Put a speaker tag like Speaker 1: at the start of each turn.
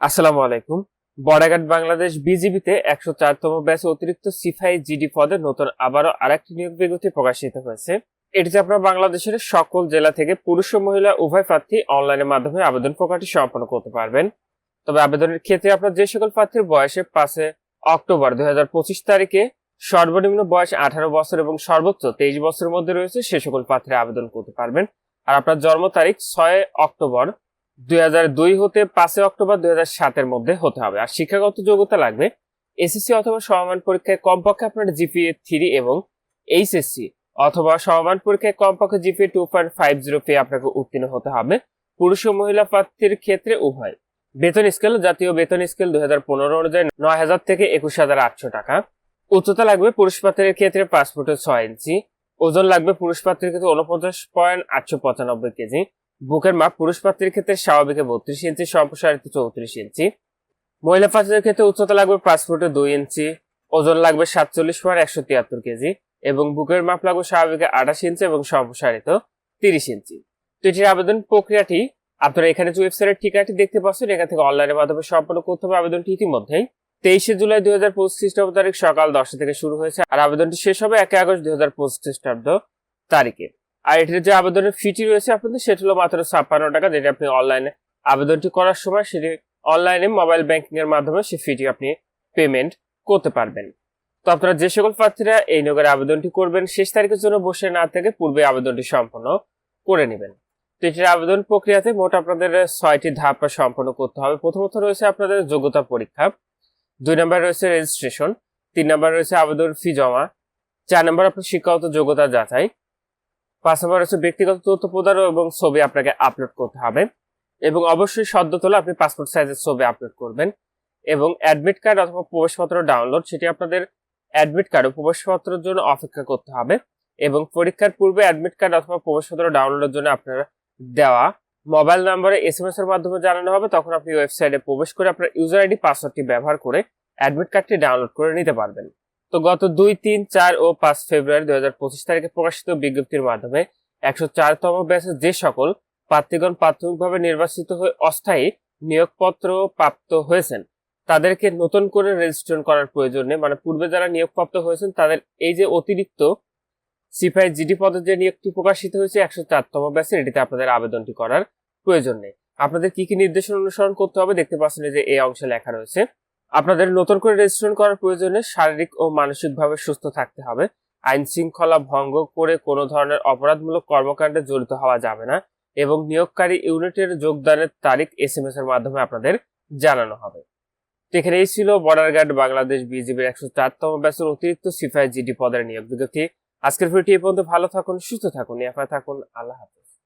Speaker 1: আসসালামু আলাইকুম। বর্ডারগার্ড বাংলাদেশ বিজিবিতে একশো চারতম ব্যাচে অতিরিক্ত সিফাই জিডি পদে নতুন আবারও আরেকটি নিয়োগ বিজ্ঞপ্তি প্রকাশিত হয়েছে। এটিতে আপনারা বাংলাদেশের সকল জেলা থেকে পুরুষ ও মহিলা উভয় প্রার্থী অনলাইনের মাধ্যমে আবেদন প্রকাশটি সম্পন্ন করতে পারবেন। তবে আবেদনের ক্ষেত্রে আপনার যে সকল প্রার্থীর বয়সে পাঁচে অক্টোবর দুই হাজার পঁচিশ তারিখে সর্বনিম্ন বয়স আঠারো বছর এবং সর্বোচ্চ তেইশ বছরের মধ্যে রয়েছে সে সকল প্রার্থীরা আবেদন করতে পারবেন। আর আপনার জন্ম তারিখ ছয় অক্টোবর দুই হাজার দুই হতে পাঁচই অক্টোবর দুই সাতের মধ্যে হতে হবে। আর শিক্ষাগত যোগ্যতা লাগবে এসএসসি অথবা সমমান পরীক্ষায় কমপক্ষে আপনার জিপিএ থ্রি এবং এইচএসসি অথবা সমমান পরীক্ষায় কমপক্ষে GPA two point five zero পেয়ে আপনাকে উত্তীর্ণ হতে হবে। পুরুষ ও মহিলা প্রার্থীর ক্ষেত্রে উভয়। বেতন স্কেল জাতীয় বেতন স্কেল দুই হাজার পনেরো অনুযায়ী নয় হাজার থেকে একুশ হাজার আটশো টাকা। উচ্চতা লাগবে পুরুষ পাত্রের ক্ষেত্রে পাঁচ ফুটের ছয় ইঞ্চি। ওজন লাগবে পুরুষ পাত্রের ক্ষেত্রে উনপঞ্চাশ পয়েন্ট আটশো পঁচানব্বই কেজি। বুকের মাপ পুরুষ প্রার্থীর ক্ষেত্রে স্বাভাবিকে বত্রিশ ইঞ্চি, সম্প্রসারিত চৌত্রিশ ইঞ্চি। মহিলা প্রার্থীদের ক্ষেত্রে উচ্চতা লাগবে পাঁচ ফুটে দুই ইঞ্চি, ওজন লাগবে সাতচল্লিশ পয়েন্ট একশো তিয়াত্তর কেজি এবং বুকের মাপ লাগবে স্বাভাবিকে আঠাশ ইঞ্চি এবং সম্প্রসারিত তিরিশ ইঞ্চি। তো এটির আবেদন প্রক্রিয়াটি আপনারা এখানে যে ওয়েবসাইটের ঠিকানাটি দেখতে পাচ্ছেন, এখান থেকে অনলাইনের মাধ্যমে সম্পন্ন করতে হবে আবেদনটি ইতিমধ্যেই তেইশে জুলাই দুই হাজার পঁচিশ খ্রিস্টাব্দ তারিখ সকাল দশটা থেকে শুরু হয়েছে। আর আবেদনটি শেষ হবে একে আগস্ট দুই হাজার পঁচিশ খ্রিস্টাব্দ তারিখে। আর এটির যে আবেদনের ফিটি রয়েছে আপনাদের, সেটি হলো মাত্র ছাপ্পান্ন টাকা, যেটা আপনি অনলাইনে আবেদনটি করার সময় সেটি অনলাইনে মোবাইল ব্যাংকিং এর মাধ্যমে সে ফিটি আপনি পেমেন্ট করতে পারবেন। তো আপনারা যে সকল প্রার্থীরা এই নিয়োগের আবেদনটি করবেন, শেষ তারিখের জন্য বসে না থেকে পূর্বে আবেদনটি সম্পন্ন করে নেবেন। তো এটির আবেদন প্রক্রিয়াতে মোট আপনাদের ছয়টি ধাপ সম্পন্ন করতে হবে। প্রথমত রয়েছে আপনাদের যোগ্যতা পরীক্ষা, দুই নম্বর রয়েছে রেজিস্ট্রেশন তিন নম্বর রয়েছে আবেদন ফি জমা, চার নম্বর আপনার শিক্ষাগত যোগ্যতা যাচাই নম্বর হচ্ছে ব্যক্তিগত তথ্য প্রদান এবং ছবি আপনাকে আপলোড করতে হবে। এবং অবশ্যই সদ্য তোলা আপনি পাসপোর্ট সাইজের ছবি আপলোড করবেন। এবং অ্যাডমিট কার্ড অথবা প্রবেশপত্র ডাউনলোড সেটি আপনাদের অ্যাডমিট কার্ড ও প্রবেশপত্রের জন্য অপেক্ষা করতে হবে। এবং পরীক্ষার পূর্বে অ্যাডমিট কার্ড অথবা প্রবেশপত্র ডাউনলোডের জন্য আপনার দেওয়া মোবাইল নাম্বারে এস এম এস এর মাধ্যমে জানানো হবে। তখন আপনি ওয়েবসাইটে প্রবেশ করে আপনার ইউজার আইডি পাসওয়ার্ডটি ব্যবহার করে অ্যাডমিট কার্ডটি ডাউনলোড করে নিতে পারবেন। তো গত দুই, তিন, চার ও পাঁচ ফেব্রুয়ারি দুই হাজার পঁচিশ তারিখে প্রকাশিত বিজ্ঞপ্তির মাধ্যমে একশো চারতম ব্যাচের যে সকল প্রার্থীগণ প্রাথমিকভাবে নির্বাচিত হয়ে অস্থায়ী নিয়োগপত্র প্রাপ্ত হয়েছেন, তাদেরকে নতুন করে রেজিস্ট্রেশন করার প্রয়োজন নেই। মানে পূর্বে যারা নিয়োগপ্রাপ্ত হয়েছেন, তাদের এই যে অতিরিক্ত সিপাই জিডি পদের যে নিয়োগটি প্রকাশিত হয়েছে, একশো চারতম ব্যাচে এটিতে আপনাদের আবেদনটি করার প্রয়োজন নেই। আপনাদের কি কি নির্দেশনা অনুসরণ করতে হবে দেখতে পাচ্ছেন যে এই অংশে লেখা রয়েছে। আপনাদের নতুন করে রেজিস্ট্রেশন করার প্রয়োজনে শারীরিক ও মানসিকভাবে সুস্থ থাকতে হবে। আইন শৃঙ্খলা ভঙ্গ করে কোনো ধরনের অপরাধমূলক কর্মকাণ্ডে জড়িত হওয়া যাবে না এবং নিয়োগকারী ইউনিটের যোগদানের তারিখ এস এম এস এর মাধ্যমে আপনাদের জানানো হবে। এখানে এই ছিল বর্ডার গার্ড বাংলাদেশ বিজিবির একশো চারতম ব্যাচের অতিরিক্ত সিফাই জিডি পদের নিয়োগ বিজ্ঞপ্তি। আজকের ভিডিওটি এই পর্যন্ত। ভালো থাকুন, সুস্থ থাকুন এফআই থাকুন। আল্লাহ হাফিজ।